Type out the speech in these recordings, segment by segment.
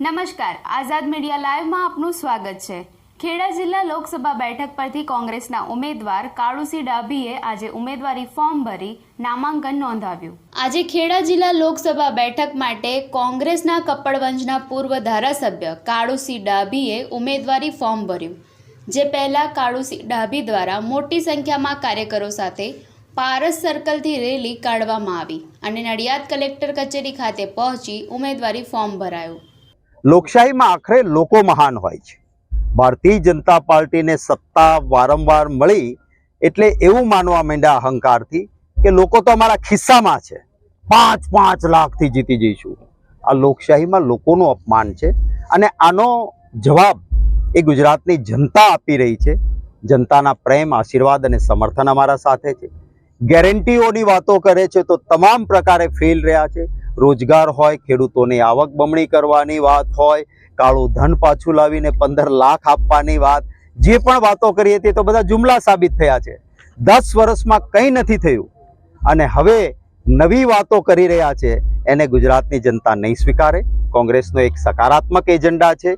નમસ્કાર. આઝાદ મીડિયા લાઈવમાં આપનું સ્વાગત છે. ખેડા જિલ્લા લોકસભા બેઠક પરથી કોંગ્રેસના ઉમેદવાર કાળુસી ડાભીએ આજે ઉમેદવારી ફોર્મ ભરી નામાંકન નોંધાવ્યું. આજે ખેડા જિલ્લા લોકસભા બેઠક માટે કોંગ્રેસના કપડવંજના પૂર્વ ધારાસભ્ય કાળુસી ડાભીએ ઉમેદવારી ફોર્મ ભર્યું, જે પહેલાં કાળુસી ડાભી દ્વારા મોટી સંખ્યામાં કાર્યકરો સાથે પારસ સર્કલથી રેલી કાઢવામાં આવી અને નડિયાદ કલેક્ટર કચેરી ખાતે પહોંચી ઉમેદવારી ફોર્મ ભરાયું. લોકશાહીમાં આખરે લોકો મહાન હોય છે. ભારતીય જનતા પાર્ટીને સત્તા વારંવાર મળી એટલે એવું માનવા માંડ્યા અહંકારથી કે લોકો તો અમારા ખિસ્સામાં છે. પાંચ પાંચ લાખથી જીતી જઈશું. આ લોકશાહીમાં લોકોનું અપમાન છે અને આનો જવાબ એ ગુજરાતની જનતા આપી રહી છે. જનતાના પ્રેમ, આશીર્વાદ અને સમર્થન અમારા સાથે છે. ગેરંટીઓની વાતો કરે છે તો તમામ પ્રકારે ફેલ રહ્યા છે. રોજગાર હોય, ખેડૂતોની આવક બમણી કરવાની વાત હોય, કાળું ધન પાછું લાવીને પંદર લાખ આપવાની વાત, જે પણ વાતો કરી હતી તો બધા જુમલા સાબિત થયા છે. દસ વર્ષમાં કંઈ નથી થયું. અને હવે નવી વાતો કરી રહ્યા છે. એને ગુજરાતની જનતા નહીં સ્વીકારે. કોંગ્રેસનો એક સકારાત્મક એજન્ડા છે.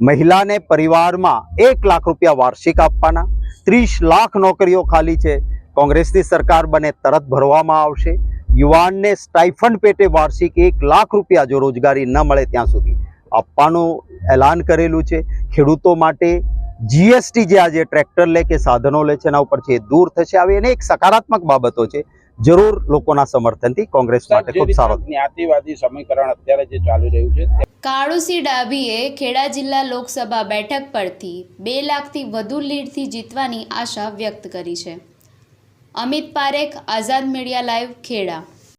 મહિલાને પરિવારમાં એક લાખ રૂપિયા વાર્ષિક આપવાના. ત્રીસ લાખ નોકરીઓ ખાલી છે. કોંગ્રેસની સરકાર બને તરત ભરવામાં આવશે. યુવાનને સ્ટાઇફંડ પેટે વાર્ષિક એક લાખ રૂપિયા જો રોજગારી ન મળે ત્યાં સુધી. આપવાનું એલાન કરેલું છે. ખેડૂતો માટે જીએસટી જે આજે ટ્રેક્ટર લે કે સાધનો લે છે એના ઉપર છે એ દૂર થશે આવી એને એક સકારાત્મક બાબતો છે. જરૂર લોકોના સમર્થનથી કોંગ્રેસ માટે ખૂબ સારો જ્ઞાતિવાદી સમીકરણ અત્યારે જે ચાલી રહ્યું છે કાળુસી ડાભીએ ખેડા જિલ્લા લોકસભા બેઠક પરથી બે લાખથી વધુ લીડથી જીતવાની આશા વ્યક્ત કરી છે. Amit Parekh Azad media live Kheda.